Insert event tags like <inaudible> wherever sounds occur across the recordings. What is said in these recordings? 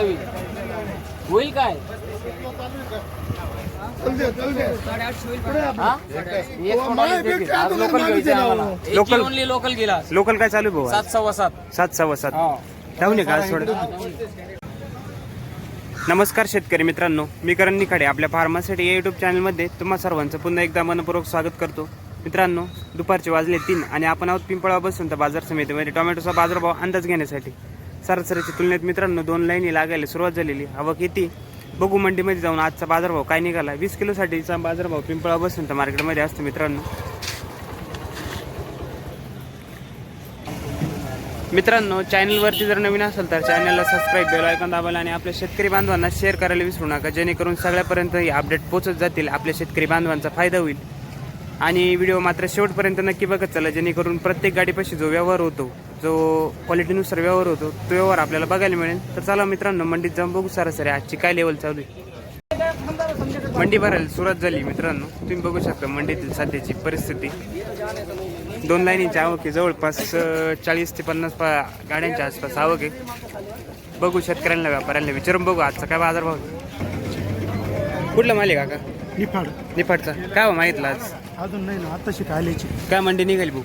काय होईल काय? हा? लोकल ओनली लोकल गेला. लोकल काय चालू आहे भाऊ? सात सव्वा सात. सात सव्वा सात. हा. धावून आहे का थोडं? नमस्कार शेतकरी मित्रांनो. मी करण निखाडे. आपल्या फार्मासिटी या युट्यूब चॅनलमध्ये तुम्हा सर्वांचं पुन्हा एकदा मनपूर्वक स्वागत करतो. मित्रांनो दुपारचे वाजले तीन आणि आपण आहोत पिंपळा बसून तर बाजार समितीमध्ये टोमॅटोचा बाजारभाव अंदाज घेण्यासाठी. सरासरीच्या तुलनेत मित्रांनो दोन लाईनी लागायला सुरुवात झालेली. आवक येते. बघू मंडीमध्ये जाऊन आजचा बाजारभाव काय निघाला. वीस किलोसाठीचा बाजारभाव पिंपळा बसून तर मार्केटमध्ये असतो मित्रांनो. मित्रांनो चॅनलवरती जर नवीन असेल तर चॅनलला सबस्क्राईब बेल आयकॉन दाबायला आणि आपल्या शेतकरी बांधवांना शेअर करायला विसरू नका. जेणेकरून सगळ्यापर्यंत ही अपडेट पोहोचत जातील. आपल्या शेतकरी बांधवांचा फायदा होईल. आणि व्हिडिओ मात्र शेवटपर्यंत नक्की बघत चला. जेणेकरून प्रत्येक गाडीपाशी जो व्यवहार होतो जो क्वालिटीनुसार व्यवहार होतो तो व्यवहार आपल्याला बघायला मिळेल. तर चला मित्रांनो मंडीत जाऊन बघू सरासरी आजची काय लेवल चालू आहे. मंडी भरायला सुरुवात झाली मित्रांनो. तुम्ही बघू शकता मंडीतील सध्याची परिस्थिती. दोन लाईनीची आवक आहे जवळपास चाळीस ते पन्नास पा गाड्यांच्या आसपास आवक आहे. बघू शेतकऱ्यांना व्यापाऱ्यांना विचारून बघू आजचा काय बाजारभाव आहे. कुठला माल आहे काका? निफाड. निफाडचा. काय मागितलं आज? अजून नाही ना आता शिकायलाची काय मंडी निघाली भाऊ?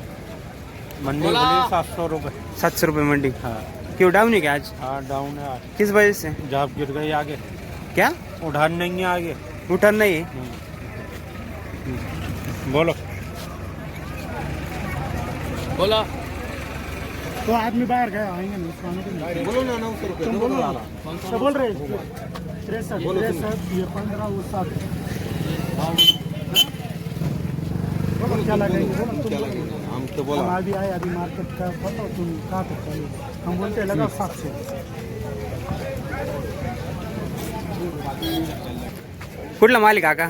मंडी बोले। सात सौ रुपये सातशे रुपये मंडी? हाँ। क्यों डाउन है क्या आज? हाँ डाउन है किस वजह से? जाप गिर गई आगे। क्या? उठान नहीं है आगे। उठान नहीं है? बोलो। बोला। तो आदमी बाहर गया आएँगे ना। बोलो ना नौ सौ रुपये बोलो। ना तो बोल रहे हैं। तिरसठ तिरसठ ये पंद्रह वो सात। हाँ? बोलो क्या लगाएंगे बोलो तुम बोलो। हम तो बोला. हम अभी आए अभी मार्केट का बताओ तुम कहाँ तक चले हम बोलते हैं लगाओ सात सौ कुठला माल आहे काका?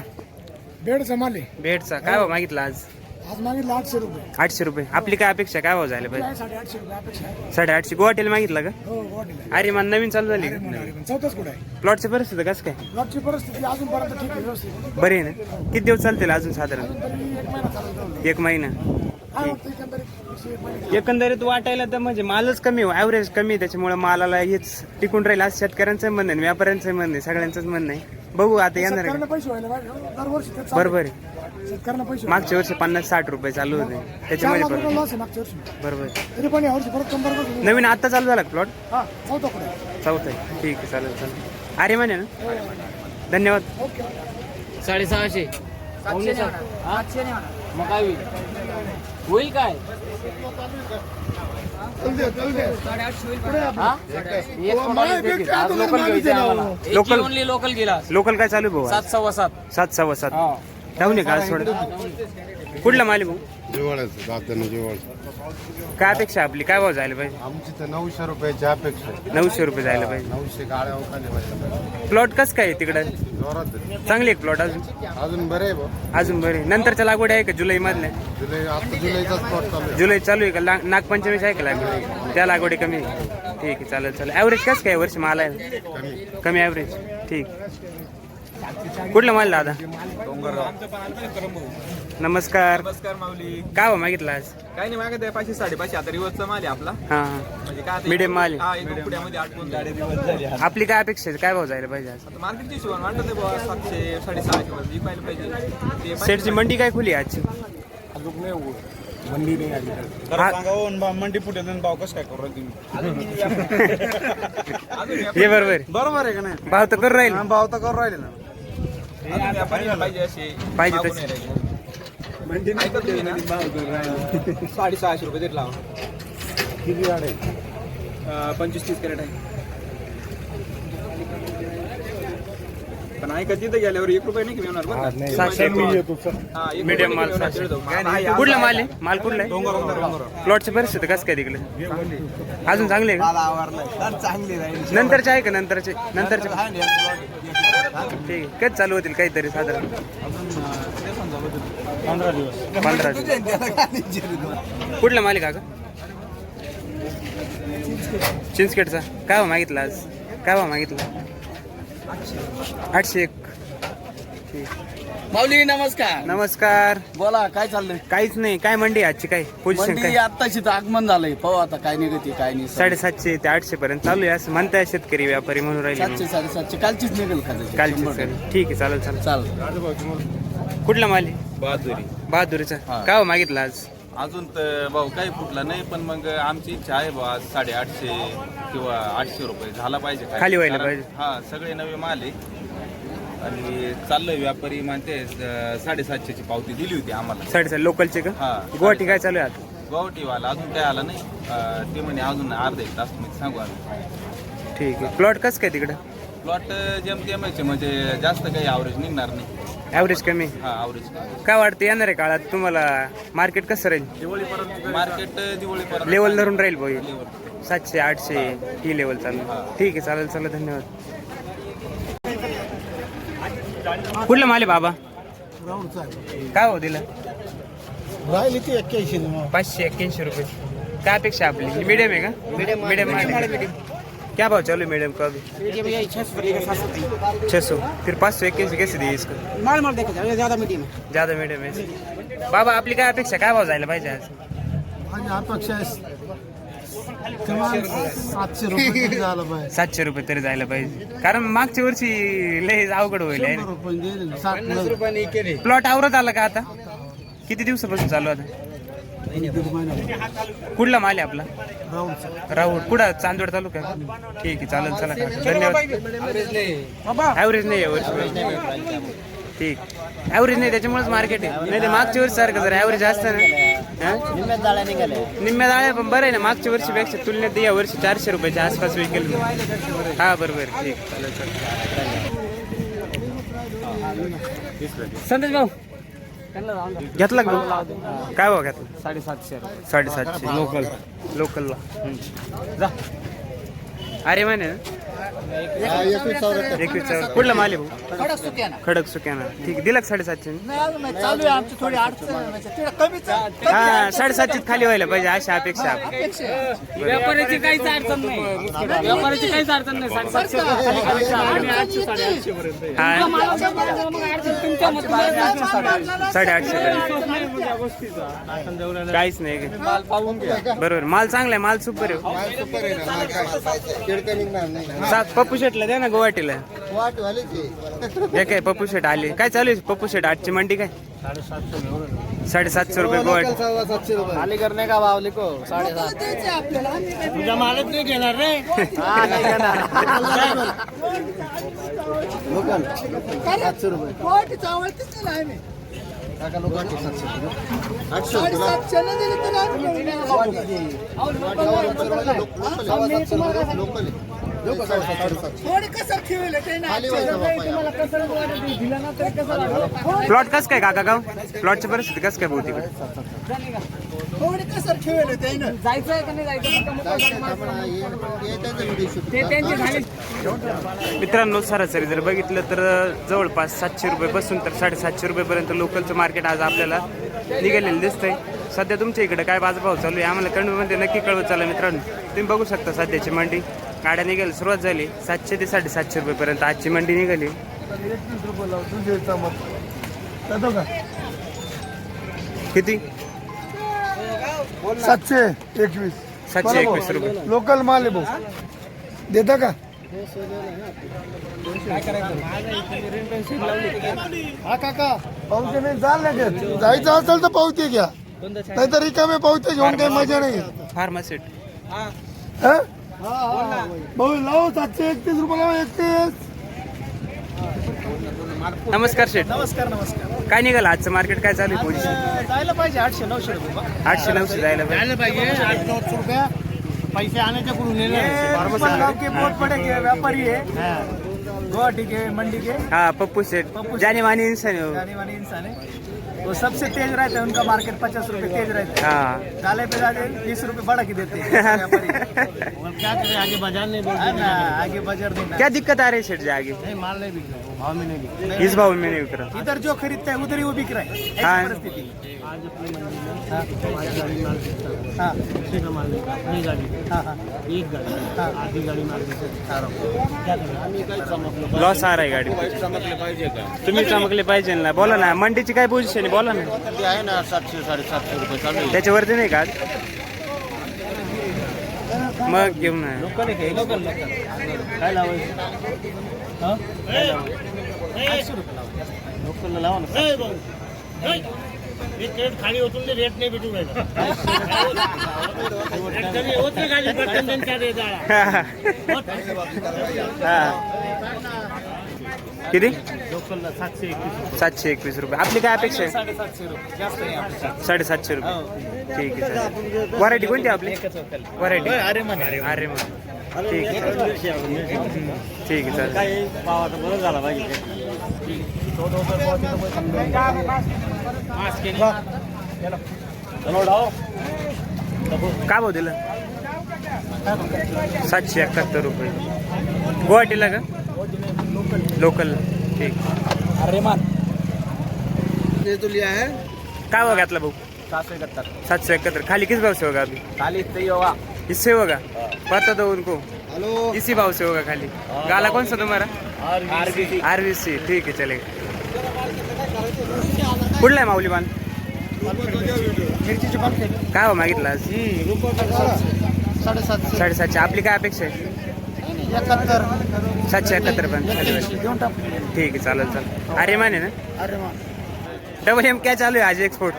बेड जमाले भेटचा काय भाव मागितला आज? आज मागितलं आठशे रुपये. आठशे रुपये. आपली काय अपेक्षा काय भाव झाले पाहिजे? साडेआठशे रुपये अपेक्षा आहे. साडेआठशे. गुवाहाटीला मागितलं का? हो वाटेल अरे मन नवीन चालू झाली चौथाच कुठे आहे? प्लॉटची परिस्थिती कसं काय? लॉटची परिस्थिती अजूनपर्यंत ठीक आहे व्यवस्थित. बरी आहे ना? किती दिवस चालतील अजून साधारण? तरी एक महिना. चालू जाऊ एक महिना काय वाटतं एकंदरीत विषय एक महिना. एकंदरीत वाटायला तर म्हणजे मालच कमी ॲव्हरेज कमी आहे, त्याच्यामुळे मालाला हेच टिकून राहील आज शेतकऱ्यांचं म्हणणं आहे व्यापाऱ्यांचं म्हणणं आहे. सगळ्यांचंच म्हणणं आहे. बघू आता येणार आहे. शेतकऱ्यांना का? पैसे व्हायला पाहिजे हो. दरवर्षी ते चालू बरोबर आहे. शेतकऱ्यांना पैसे मागच्या वर्षी पन्नास साठ रुपये चालू होते. चार त्याच्यामध्ये लाख पण रुपये लॉस आहे मागच्या वर्षी. बरोबर. आहे. तरी पण यावर्षी परत कंबर बसून नवीन आता चालू झाला प्लॉट हा चौथा कुठे? आहे? चौथा आहे. ठीक आहे चालेल चालेल. अरे म्हणे ना? धन्यवाद. साडेसहाशे. पावणे सात. हा? मग काय होईल? होईल काय? हा? एक कोणाला देतील. आज लोकल घ्यायचे आम्हाला. लोकल- गेला. लोकल काय चालू आहे भाऊ आज? सात सव्वा सात. सात सव्वा सात. हा. धावून का आज थोडं कुठला माल आहे भाऊ? जिवाळ्याचं दात्यानं जिवाळ काय अपेक्षा आपली? काय भाव जायला पाहिजे? आमची तर नऊशे रुपयाची अपेक्षा आहे. नऊशे रुपये जायला पाहिजे. नऊशे गाड्या पाहिजे. प्लॉट कस काय आहे तिकडं? जोरात आहे. चांगली एक प्लॉट अजून? अजून बरे आहे अजून बरे नंतरच्या लागवड आहे का जुलै मधल्या? जुलै आता जुलैचाच प्लॉट चालू आहे. जुलै चालू आहे का? ला- नागपंचमीची आहे का लागवड? त्या लागवडी कमी आहे. ठीक आहे चालेल चालेल. ॲव्हरेज कसं काय वर्ष माल आहे? कमी. कमी ॲव्हरेज ठीक. कुठला माल दादा? नमस्कार. नमस्कार माऊली. काय भाव मागितला आज? काही नाही मागत आहे पाचशे साडेपाचशे आता रिवर्सचा माल आहे आपला. हा. हा म्हणजे काय आता Medium माल आहे. हा एक पुण्यामध्ये आठ दोन गाड्या दिवस झाले आता आपली काय अपेक्षा आहे? काय भाव जायला पाहिजे आज? मार्केटची हिशोबाने वाटत आहे बुवा सातशे साडेसहाशे विकायला पाहिजे. ते सेटची मंडी काय खुली आहे आजची? मंडी नाही आली. हा, मंडी पुढे भाव कसं काय करू तुम्ही? अजून <laughs> व्यापारी- हे बरोबर आहे. बरोबर आहे का नाही भाव तर करू राहील. भाव तर करू राहिले ना. व्यापारी पाहिजे असे पाहिजे मागून तसे. नाही तुम्ही ना? <laughs> साडेसहाशे रुपये देत लावा. किती अं, पंचवीस तीस कॅरेट आहे. पण ऐका तिथं गेल्यावर एक रुपये नाही की मिळणार बरं का? सातशे हा, एक मीडियम रुपये माल मिळणार, सातशे. दीड जाऊ. माल आहे, कुठला माल आहे? माल कुठला आहे? डोंगर डोंगर डोंगर. प्लॉटची परिस्थिती कसं काय तिकडे? अजून चांगले आहे का? चांगली राहील. नंतरचे आहे का नंतरचे? नंतरचे. ठीक आहे. कधी चालू होतील काहीतरी साधारण? पंधरा दिवस. पंधरा दिवस. कुठला मालिक का चिंचखेडचा. काय भाव मागितला आज? काय भाव मागितला? आठशे एक. ठीक. माऊली नमस्कार. नमस्कार. बोला काय चाललंय? काहीच नाही काय मंडी आहे आजची काय पोझिशन मंडी काय? आत्ताशी तर आगमन झालंय. पाहू आता काय निघते काय नाही साडेसातशे ते आठशे पर्यंत चालू आहे असं म्हणताय शेतकरी व्यापारी म्हणून राहिले सातशे साडेसातशे. कालचीच निघेल खायचं कालची सर ठीक आहे चालेल चालेल. चाल कुठला माल आहे? बहादुरी. बहादुरीचा. हा. काय हो मागितला आज? अजून तर भाऊ काही फुटला नाही पण मग आमची इच्छा आहे बा साडेआठशे किंवा आठशे रुपये. झाला पाहिजे. खाली व्हायला कारण- पाहिजे. हा सगळे नवे माल आहे. आणि चाललंय व्यापारी म्हणते साडेसातशेची पावती दिली होती आम्हाला. साडेसात लोकलचे का? हा. गुवाहाटी काय चालू आहे आता गुवाहाटीवाला अजून काय आला नाही. अं, ते म्हणे अजून अर्धा एक तासमध्ये सांगू आम्ही. ठीक आहे. प्लॉट कसं काय तिकडं? प्लॉट जेमतेमचे म्हणजे जास्त काही ॲव्हरेज निघणार नाही. ॲव्हरेज कमी? हा ॲव्हरेज काय वाटतं येणार आहे काळात तुम्हाला मार्केट कसं राहील? दिवाळीपर्यंत मार्केट दिवाळीपर्यंत लेवल धरून राहील लेवल सातशे आठशे ही. लेवल चालू. ठीक आहे चालेल चालेल धन्यवाद. कुठलं माल आहे बाबा? काय हो दिलं? राहिली ती एक्क्याऐंशी पाचशे एक्क्याऐंशी रुपये. काय अपेक्षा आपली? मीडियम आहे का? मीडियम मीडियम क्या भाव चालू मीडियम का अभी? छः सौ फिर पाँच सौ इक्कीस कैसे दिए इसको? माल माल देखा ज्यादा मीडियम ज्यादा मीडियम आहे बाबा आपली काय अपेक्षा काय भाव जायला पाहिजे आज? माझी अपेक्षा सातशे रुपये तरी झालं पाहिजे. सातशे रुपये तरी जायला पाहिजे. कारण मागच्या वर्षी लय अवघड होईल केले. प्लॉट आवरत आला का आता? किती दिवसापासून चालू आता? कुठला माल आहे आपला? राहुल कुठं? चांदवड तालुका? ठीक आहे चालेल चला. धन्यवाद. ॲव्हरेज नाही यावर्षी ठीक. ॲव्हरेज नाही त्याच्यामुळेच मार्केट आहे. नाही ते मागच्या वर्षी सारखं जर ॲव्हरेज असतं ना? निम्म्या जाळ्या पण बरं आहे ना मागच्या वर्षीपेक्षा तुलनेत या वर्षी चारशे रुपयाच्या आसपास विकेल. हा बरोबर ठीक. संदेश भाऊ. घेतला का भाऊ? काय भाव घेतला? साडेसातशे साडेसातशे. लोकल लोकलला. जा. अरे म्हणे एकवीस चार कुठला माल आहे भाऊ? खडक सुक्याना. ठीक आहे दिला का साडेसातशे? चालू आहे आमची थोडी अडचण कमीच हा साडेसातशे खाली व्हायला पाहिजे अशा अपेक्षा आहे. व्यापाऱ्याची काहीच अडचण नाही. व्यापाऱ्याची काहीच अडचण नाही. साडेसातशे खाली खाली आम्ही आठशे साडेआठशे पर्यंत हा. तुमच्या मताने साडेआठशे. पर्यंत. काहीच नाही का? माल पाहून घ्या बरोबर. माल चांगला आहे माल सुपर आहे. सात पप्पू शेटला द्या ना गुवाहाटीला. हे काय पप्पू शेट आले? काय चालू आहे? पप्पू शेट आजची मंडी काय? साडेसातशे रुपये गुवाहाटी. खाली करणे का भाव लिखो साडेसात. तुझ्या मालच नाही घेणार रे. सातशे रुपये. प्लॉट कस काय काका गाव? प्लॉटची परिस्थिती कस काय बहुती जायचंय का नाही जायचं? ते त्यांचे झाले. मित्रांनो सरासरी जर बघितलं तर जवळपास सातशे रुपयेपासून तर साडेसातशे रुपयेपर्यंत लोकलचं मार्केट आज आपल्याला निघालेलं दिसतंय. सध्या तुमच्या इकडे काय बाजारभाव चालू आहे? आम्हाला कमेंटमध्ये नक्की कळवत चालू मित्रांनो. तुम्ही बघू शकता सध्याची मंडी. गाड्या निघायला सुरुवात झाली. सातशे ते साडेसातशे रुपयेपर्यंत आजची मंडी निघाली. किती? सातशे एकवीस. सातशे एकवीस रुपये. लोकल माल आहे भाऊ. देता का? हा काका पावते नाही चाल घेत. जायचं असेल तर पावते घ्या. नाही तर रिकामे पावते घेऊन काही मजा नाही फार्मासिट हा? भाऊ लाव सातशे एकतीस रुपये लाव एकतीस. नमस्कार शेठ. नमस्कार नमस्कार. काय निघालं? आजचं मार्केट काय चालू आहे पोझिशन जायला पाहिजे आठशे नऊशे रुपये आठशे नऊशे जायला पाहिजे. पाहिजे. आठ नऊशे रुपये. पैसे आणायच्या कुठून गाव के बोट पडे के व्यापारी है. गुवाहाटी के मंडी के. हा पप्पू शेठ. जाने माने इंसान आहे हो. जाने वाले इंसान है वो सबसे तेज रहते हैं उनका मार्केट पचास रुपए तेज रहते हैं। हाँ। काले पे जाते बीस रुपए बढ़ा के देते हैं। <laughs> और क्या करें आगे बाज़ार नहीं बोलते ना आगे बाज़ार देना क्या दिक्कत आ रही है सेठ जी आगे? नहीं माल नहीं बिक रहा भाव में नहीं बिक रहा। इस भाव में नहीं बिक रहा। इधर जो खरीदता है उधर ही वो बिक रहा है। हाँ। आज अपनी मंडी में हाँ, माल है। हाँ। है गाड़ी। हाँ हाँ। एक गाड़ी। हाँ। आधी गाड़ी माल है लॉस आ रहा है गाडी। तुम्ही चमकले पाहिजे ना बोला ना मंडीची काय पोझिशन आहे बोला ना ते आहे ना सातशे साडेसातशे रुपये चालू आहे त्याच्यावरती नाही का आज मग घेऊन आहे लोकल आहे का? लोकल लोकल काय लावायचं हा? काय लावायचं? आठशे रुपये लावायचं. लोकलला लावा ना रेट खाली होतून रेट नाही भेटू <laughs> <laughs> हा. एकवीस सातशे एकवीस रुपये. आपली काय अपेक्षा आहे? साडेसातशे रुपये. जास्त नाही आपल्याला. साडेसातशे रुपये. ठीक आहे व्हरायटी कोणती आपली? व्हरायटी अरे म्हणे. अरे मग ठीक आहे ठीक आहे चालेल. काय भाव दिलं? सातशे एकाहत्तर रुपये. गुवाहाटीला का? लोकल ठीक. अरे मान तो लिया है काय भाव घातला भाऊ? सात सौ इकहत्तर सातशे एकाहत्तर. खाली किस भाव से होगा अभी? खाली इतना ही होगा इससे होगा पता दो उनको. हॅलो. इसी भाव से होगा खाली गाला कौन सा. तुम्हारा आरबीसी आरबीसी ठीक आहे चलेगा कुठला आहे माऊली बांध काय भाव मागितला आज? साडेसातशे. साडेसातशे. आपली काय अपेक्षा आहे? एकाहत्तर. सातशे एकाहत्तर पण. टाक. ठीक आहे चालेल चालेल. अरे माने ना? अरे मा डबल एम क्या चालू है आज एक्सपोर्ट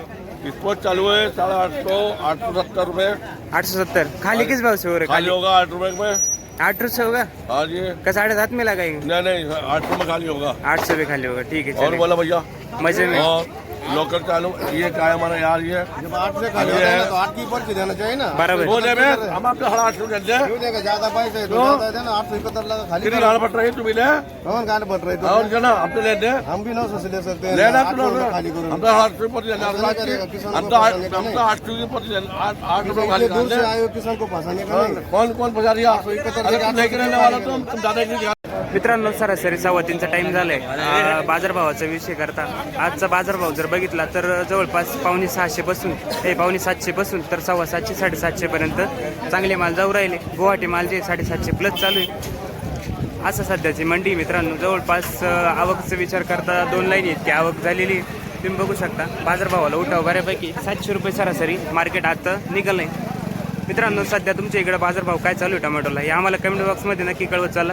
स्पोर्ट चालू है साढ़े आठ सौ आठ सौ सत्तर रुपए आठ सौ सत्तर. खाली किस भाव से हो रहा है खाली खाली होगा आठ रुपए में आठ सौ से होगा हाँ जी का साढ़े सात में लगाएँगे नहीं नहीं आठ सौ में खाली होगा. आठ सौ भी खाली होगा. ठीक है और बोला भैया. मज़े में. और लोकल चालू ये क्या है हमारा यार ये। जब आठ से खाली होता है ना तो आठ की पर्ची देना चाहिए ना। बराबर। वो दे में हम आपको साढ़े आठ सौ देते हैं? क्यों देगा? ज्यादा पैसे है तो तो? ज्यादा देना आठ सौ इकहत्तर लगा खाली कितनी गाड़ पड़ रही है तुम्हें ले? कौन गाने बढ़ रहे और तो क्या ना हम तो लेते हैं हम भी नौ सौ से ले सकते हैं। लेना आठ तो सौ लो रुपये खाली हम करो तो आठ सौ पति लेना ऐसा नहीं करेगा, किसान हम को तो आठ फंसाने का हम तो नहीं। आठ सौ की पति लेना आठ आठ रुपए खाली दूर से डालते आए हो किसान को फंसाने का हैं। नहीं कौन कौन फंसा दिया इकहत्तर अरे से तुम लेके रहने वाला तुम तुम दादा की मित्रांनो सरासरी सव्वा तीनचा टाईम झालाय. आहे बाजारभावाचा विषय करता. आजचा बाजारभाव जर बघितला तर जवळपास पावणे सहाशे पासून हे पावणे सातशे पासून तर सव्वा सातशे साडेसातशे पर्यंत चांगले माल जाऊ राहिले. गुवाहाटी माल जे साडेसातशे प्लस चालू आहे. असं सध्याची मंडी मित्रांनो. जवळपास आवकचा विचार करता दोन लाईन इतकी आवक झालेली आहे. तुम्ही बघू शकता. बाजारभावाला उठाव बऱ्यापैकी. सातशे रुपये सरासरी मार्केट आता निघालं आहे मित्रांनो सध्या तुमच्या इकडे बाजारभाव काय चालू आहे टोमॅटोला? हे आम्हाला कमेंट बॉक्समध्ये नक्की कळवत चाला.